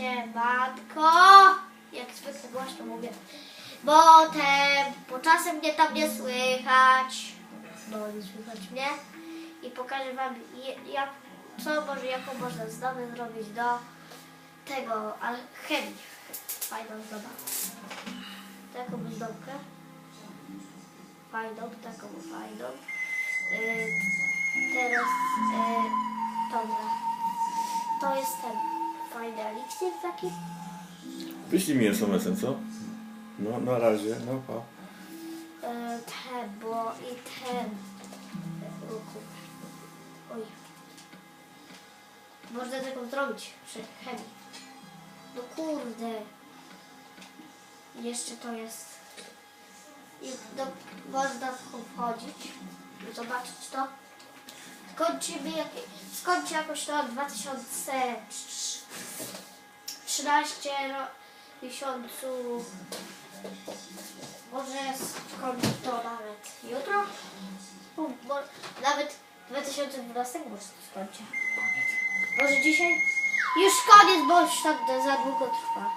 Siemanko! Jak zwykle głośno mówię. Potem, bo czasem mnie tam nie słychać. No, nie słychać mnie. I pokażę wam, jak, co może, jaką można zdobę zrobić do tego alchemii. Fajną zdobę. Taką zdobkę. Fajną, taką fajną. Yy, teraz, yy, dobra. To jest ten fajny eliksir taki? Wyślij mi SMS-em, co? No, na razie, no pa. E, te, bo i ten... Oj. Można taką zrobić przy chemii. No kurde. Jeszcze to jest... I do, można wchodzić, zobaczyć to. Skończymy, jak, skończy jakoś to 2003. 13 miesiącu, może skąd to nawet jutro, bo nawet 2012 może skończę. Może dzisiaj? Już koniec, bo już tak za długo trwa.